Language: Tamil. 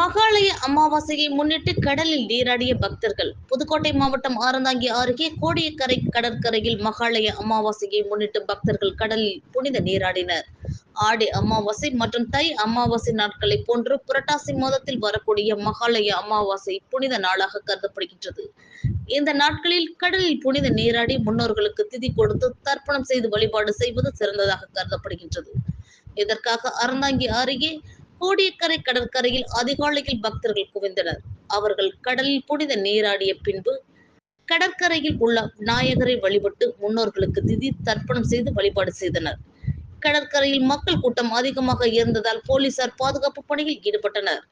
மகாலய அமாவாசையை முன்னிட்டு கடலில் நீராடிய பக்தர்கள் புதுக்கோட்டை மாவட்டம் ஆரந்தாங்கி அருகே கோடியக்கரை கடற்கரையில் மகாலய அமாவாசையை முன்னிட்டு பக்தர்கள் கடலில் புனித நீராடினர். ஆடி அமாவாசை மற்றும் தை அமாவாசை நாட்களை போன்று புரட்டாசி மாதத்தில் வரக்கூடிய மகாலய அமாவாசை புனித நாளாக கருதப்படுகின்றது. இந்த நாட்களில் கடலில் புனித நீராடி முன்னோர்களுக்கு திதி கொடுத்து தர்ப்பணம் செய்து வழிபாடு செய்வது சிறந்ததாக கருதப்படுகின்றது. இதற்காக அறந்தாங்கி அருகே கோடியக்கரை கடற்கரையில் அதிகாலையில் பக்தர்கள் குவிந்தனர். அவர்கள் கடலில் புனித நீராடிய பின்பு கடற்கரையில் உள்ள நாயகரை வழிபட்டு முன்னோர்களுக்கு திதி தர்ப்பணம் செய்து வழிபாடு செய்தனர். கடற்கரையில் மக்கள் கூட்டம் அதிகமாக இருந்ததால் போலீசார் பாதுகாப்பு பணியில் ஈடுபட்டனர்.